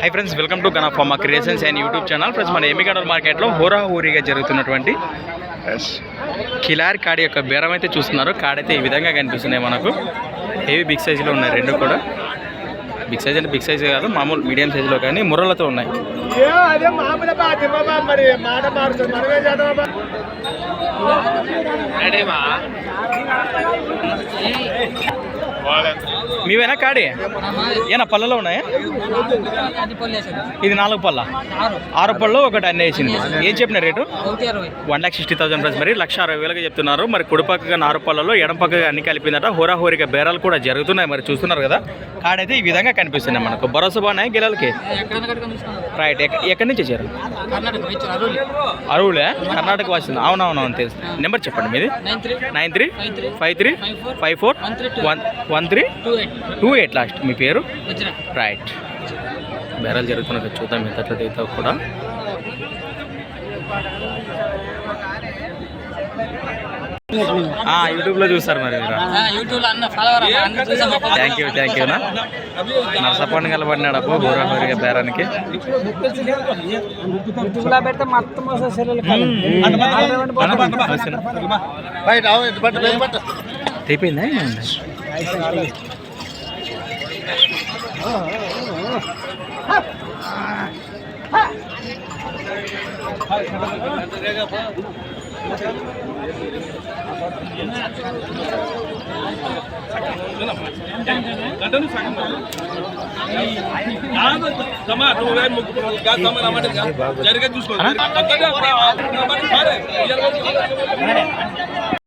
High friends welcome to గణఫార్మ creations and YouTube channel friends మన ఎమ్మిగడల్ మార్కెట్లో హోరా హోరీగా జరుగుతున్నటువంటి కిలారి కాడి యొక్క బేరం అయితే చూస్తున్నారు. కాడైతే ఈ విధంగా కనిపిస్తున్నాయి మనకు. హెవీ బిగ్ సైజులో ఉన్నాయి రెండు కూడా. బిగ్ సైజ్ అంటే బిగ్ సైజ్ కాదు మామూలు మీడియం సైజులో కానీ ముర్రలతో ఉన్నాయి. అదే మామూలు బాబా మరి మాట Well, that's మీవేనా కాడి? ఏనా పళ్ళలో ఉన్నాయా? ఇది నాలుగు పళ్ళ? ఆరు పళ్ళు ఒకటి అన్నీ వేసింది ఏం చెప్పిన rate? One lakh sixty thousand price మరి. లక్ష అరవై వేలుగా చెప్తున్నారు. మరి కుడి పక్కగా పళ్ళలో ఎడం పక్కగా అన్ని కలిపిందట. హోరాహోరిగా బేరాలు కూడా జరుగుతున్నాయి మరి. చూస్తున్నారు కదా? కాడైతే ఈ విధంగా కనిపిస్తున్నాయి మనకు. భరోసా బాగున్నాయి గిలాలకి రైట్. ఎక్కడి నుంచి వచ్చారు? అరువులే? కర్ణాటక వచ్చింది అవునవునవును తెలుసు. నెంబర్ చెప్పండి మీది. Nine three five three five four one one three two eight last. మీ పేరు? రైట్. బేరాలు జరుగుతున్నట్టు చూద్దాం ఎంత అయితే కూడా. చూస్తారు మరి మీరు. యూట్యూబ్లో అన్న ఫాలోవర్ అన్న చూసాం థ్యాంక్ యూ థ్యాంక్ యూనా నరసపండు కలబడినాడు అప్పు బోరాహోరిగా బేరానికి. తెప్పిందా జరిగే చూసుకో